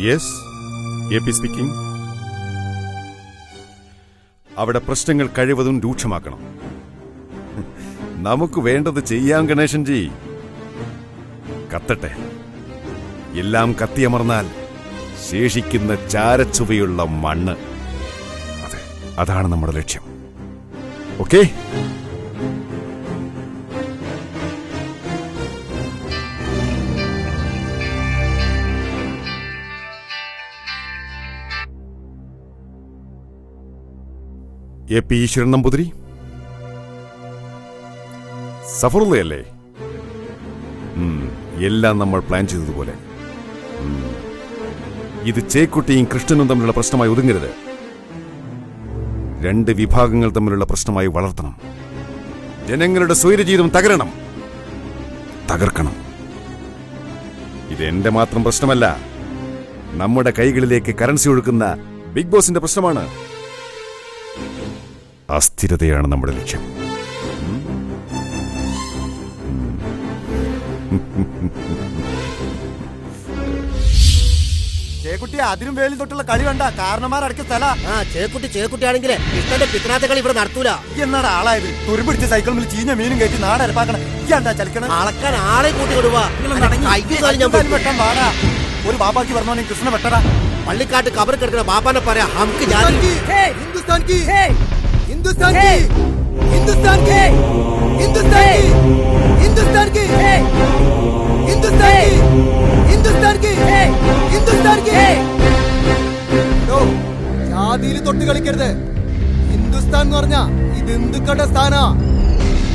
Yes A P speaking അവിടെ പ്രശ്നങ്ങൾ കഴിവതും രൂക്ഷമാക്കണം. നമുക്ക് വേണ്ടത് ചെയ്യാം ഗണേശൻ ജി കത്തട്ടെ. എല്ലാം കത്തിയമർന്നാൽ ശേഷിക്കുന്ന ചാരച്ചുവയുള്ള മണ്ണ്. അതെ അതാണ് നമ്മുടെ ലക്ഷ്യം. ഓക്കേ എ പി ഈശ്വരൻ നമ്പൂതിരി. സഫറുള്ളയല്ലേ? എല്ലാം നമ്മൾ പ്ലാൻ ചെയ്തതുപോലെ. ഇത് ചേക്കുട്ടിയും കൃഷ്ണനും തമ്മിലുള്ള പ്രശ്നമായി ഒതുങ്ങരുത്. രണ്ട് വിഭാഗങ്ങൾ തമ്മിലുള്ള പ്രശ്നമായി വളർത്തണം. ജനങ്ങളുടെ സ്വൈരജീവിതം തകരണം. തകർക്കണം. ഇത് എന്റെ മാത്രം പ്രശ്നമല്ല. നമ്മുടെ കൈകളിലേക്ക് കറൻസി ഒഴുക്കുന്ന ബിഗ് ബോസിന്റെ പ്രശ്നമാണ്. അസ്ഥിരതയാണ് നമ്മുടെ ലക്ഷ്യം. ചേക്കുട്ടി അതിനും വേലി തൊട്ടുള്ള കളി വേണ്ട കാരണമാരടക്ക സ്ഥല. ആ ചേക്കുട്ടി ചേക്കുട്ടി ആണെങ്കിലേ ഇഷ്ടന്റെ പിത്തനാത്ത കളി ഇവിടെ നടത്തൂല. എന്നാണ് ആളായത്? തുരുപിടിച്ച സൈക്കിൾ മുതൽ ചീഞ്ഞ മീനും കയറ്റി നാട് അരപ്പാക്കണം. എന്താ ചലിക്കണം? അളക്കാൻ ആളെ കൂട്ടി വിടുവാ ഒരു ബാബാക്ക് പറഞ്ഞോനെ കൃഷ്ണ വെട്ടടാ. പള്ളിക്കാട്ട് കബർ കിടക്കുന്ന ബാബാനെ പറയാ നമുക്ക് ജാതി. ഹിന്ദുസ്ഥാൻ हिंदुस्तान की हिंदुस्तान की हिंदुस्तान की हिंदुस्तान की हिंदुस्तान की हिंदुस्तान की हिंदुस्तान की ജാതിയിൽ തൊട്ട് കളിക്കരുത് ഹിന്ദുസ്ഥാൻ എന്ന് പറഞ്ഞ ഇത് ഹിന്ദുക്കളുടെ സ്ഥാന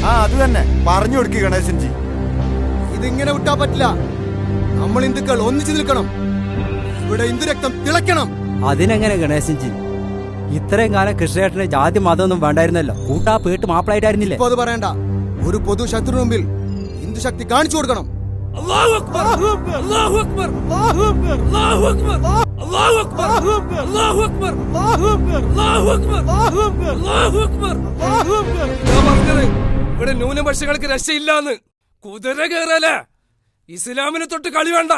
ആ അത് തന്നെ പറഞ്ഞു കൊടുക്കുക ഗണേശൻ ജി ഇതിങ്ങനെ വിട്ടാ പറ്റില്ല നമ്മൾ ഹിന്ദുക്കൾ ഒന്നിച്ചു നിൽക്കണം ഇവിടെ ഹിന്ദു രക്തം തിളയ്ക്കണം അതിനെങ്ങനെ ഗണേശൻ ജി ഇത്രയും കാലം കൃഷ്ണേട്ടന് ജാതി മതമൊന്നും വേണ്ടായിരുന്നല്ലോ കൂട്ടാ പേട്ട് മാപ്പിളായിട്ടായിരുന്നില്ലേ അത് പറയണ്ട ഒരു പൊതു ശത്രു മുമ്പിൽ ഹിന്ദു ശക്തി കാണിച്ചു കൊടുക്കണം ഇവിടെ ന്യൂനപക്ഷങ്ങൾക്ക് രക്ഷയില്ലാന്ന് കുതിര കേറല ഇസ്ലാമിനെ തൊട്ട് കളി വേണ്ട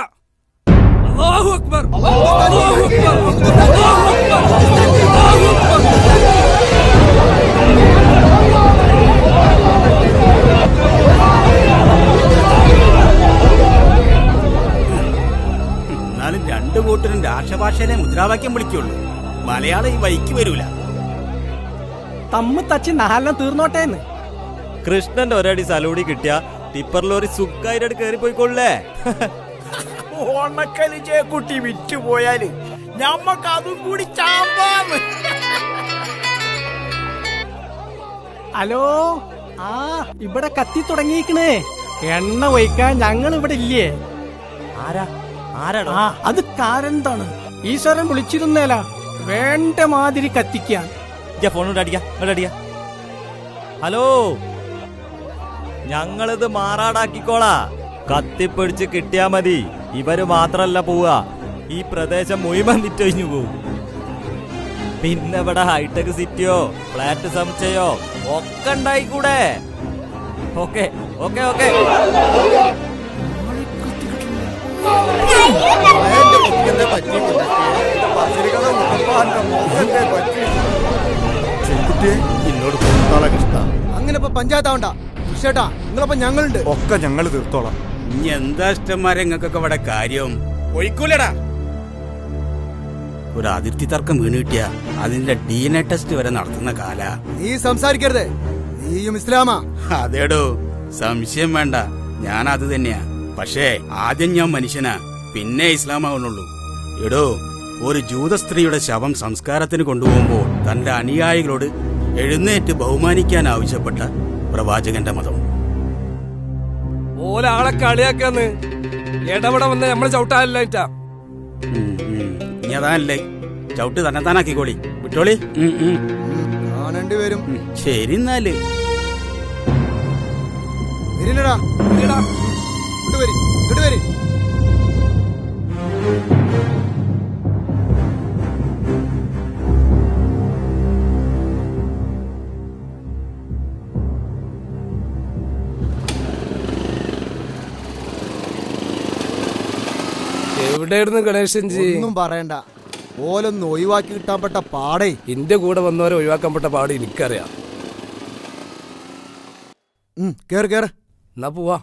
അല്ലാഹു അക്ബർ അല്ലാഹു അക്ബർ അല്ലാഹു അക്ബർ അല്ലാഹു അക്ബർ എന്നാലും രണ്ടു കൂട്ടരും രാഷ്ട്രഭാഷയിലെ മുദ്രാവാക്യം വിളിക്കുള്ളൂ. മലയാളം ഈ വൈക്ക് വരൂല. തമ്മ തച്ച് നാലെണ്ണം തീർന്നോട്ടേന്ന് കൃഷ്ണന്റെ ഒരടി സലൂടി കിട്ടിയ ടിപ്പർ ലോറി സുഖായിട്ട് കയറി പോയിക്കൊള്ളേ. ഓണക്കൽ ചേക്കുട്ടി വിറ്റുപോയാൽ ഞമ്മക്ക് അതും കൂടി ചാമ്പാന്ന്. ഹലോ? ആ ഇവിടെ കത്തി തുടങ്ങിയിക്കണേ എണ്ണ ഒഴിക്കാൻ ഞങ്ങൾ ഇവിടെ ഇല്ലേ? ആരാ? ആരാടോ? ആ അത് കാരെന്താണ്. ഈശ്വരൻ വിളിച്ചിരുന്നേല. വേണ്ട മാതിരി കത്തിക്കാൻ ഞാൻ ഫോൺ കൊണ്ട് അടിക്കാം. ഇങ്ങോട്ട് അടിക്കാം. ഹലോ? ഞങ്ങളിത് മാറാടാക്കിക്കോളാ. കത്തിപ്പിടിച്ച് കിട്ടിയാ മതി. ഇവർ മാത്രല്ല പോവുക ഈ പ്രദേശം മുഴുവൻ വിറ്റൊഴിഞ്ഞു പോവും. പിന്നെ ഇവിടെ ഹൈടെക് സിറ്റിയോ ഫ്ലാറ്റ് സമുച്ചയോ? ഒക്കെ ഉണ്ടായിക്കൂടെ? Okay okay okay. എന്നോട് കൃഷ്ണ അങ്ങനെ ഇപ്പൊ പഞ്ചായത്താവണ്ട. കൃഷ്ണേട്ടാ നിങ്ങളപ്പോ ഞങ്ങളുണ്ട്. ഒക്കെ ഞങ്ങൾ തീർത്തോളാം. ഇനി എന്താ ഇഷ്ടന്മാരെ നിങ്ങൾക്കൊക്കെ ഇവിടെ കാര്യം? ഒഴിക്കൂലടാ. ഒരു അതിർത്തി തർക്കം വീണ് കിട്ടിയ അതിന്റെ ഡി എൻ എ ടെസ്റ്റ് വരെ നടത്തുന്ന കാല. നീ സംസാരിക്കരുത്. നീയും ഇസ്ലാമാ. അതേടോ സംശയം വേണ്ട. ഞാൻ അത് തന്നെയാ. പക്ഷേ ആദ്യം ഞാൻ മനുഷ്യനാ. പിന്നെ ഇസ്ലാമാവുന്നുള്ളൂ. എടോ ഒരു ജൂത സ്ത്രീയുടെ ശവം സംസ്കാരത്തിന് കൊണ്ടുപോകുമ്പോൾ തന്റെ അനുയായികളോട് എഴുന്നേറ്റ് ബഹുമാനിക്കാൻ ആവശ്യപ്പെട്ട പ്രവാചകന്റെ മതം. ഓലാളെ കളിയാക്കാന്ന്. ഇടപെട വന്ന നമ്മളെ ചവിട്ടാനില്ലായിട്ടാ ഉം, അതാണല്ലേ ചവിട്ട് തന്നെ താനാക്കിക്കോളി വിട്ടോളി. കാണേണ്ടി വരും. ശരി എന്നാൽ വരില്ലടാ ഇല്ലടാ. ഇങ്ങോട്ട് വരി ഇങ്ങോട്ട് വരി എവിടെയായിരുന്നു ഗണേശൻജി? ഒന്നും പറയണ്ട. ഓലൊന്ന് ഒഴിവാക്കി കിട്ടാൻ പെട്ട പാടേ. എന്റെ കൂടെ വന്നവരെ ഒഴിവാക്കപ്പെട്ട പാട് എനിക്കറിയാം. കേറ് കേറ്. എന്നാ പോവാ.